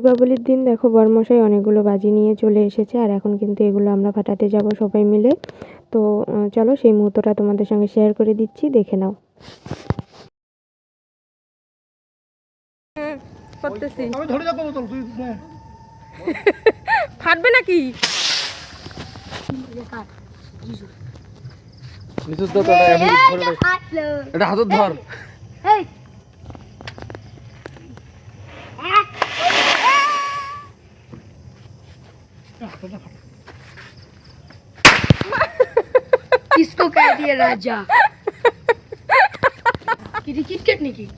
দীপাবলির দিন দেখো বরমশাই অনেকগুলো বাজি নিয়ে চলে এসেছে আর এখন কিন্তু এগুলো আমরা ফাটাতে যাব সবাই মিলে। তো চলো সেই মুহূর্তটা তোমাদের সঙ্গে শেয়ার করে দিচ্ছি দেখে নাও। ফাটবে নাকি। এটা হাতত ধর। किसको कह दिया राजा? क्रिकेट खेलने की?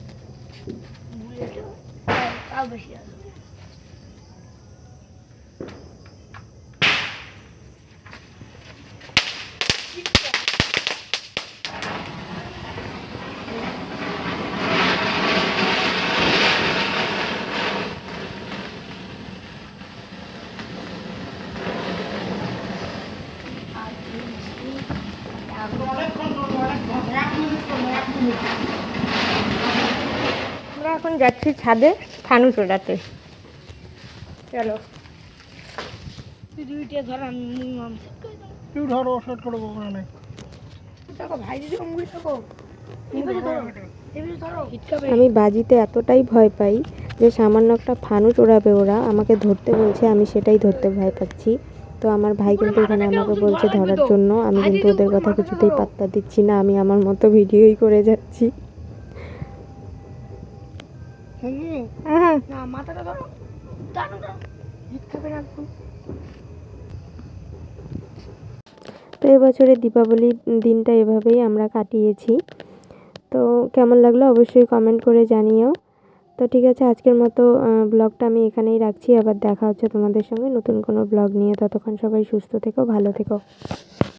আমরা এখন যাচ্ছি ছাদে ফানুস ওড়াতে চলো। দুইটা ধর আমি তুই ধরো করে না আমি বাজিতে এতটাই ভয় পাই যে সামান্য একটা ফানুস ওড়াবে ওরা আমাকে ধরতে বলছে আমি সেটাই ধরতে ভয় পাচ্ছি। তো আমার ভাই কিন্তু এখানে আমাকে বলছে ধরার জন্য। আমি কিন্তু ওদের কথা কিছুতেই পাত্তা দিচ্ছি না আমি আমার মতো ভিডিওই করে যাচ্ছি। হ্যাঁ একদম তো এবছরের দীপাবলি দিনটা এভাবেই আমরা কাটিয়েছি। তো কেমন লাগল অবশ্যই কমেন্ট করে জানিও। তো ঠিক আছে, আজকের মতো ব্লগটা আমি এখানেই রাখছি। আবার দেখা হচ্ছে তোমাদের সঙ্গে নতুন কোনো ব্লগ নিয়ে। ততক্ষণ সবাই সুস্থ থেকো, ভালো থেকো।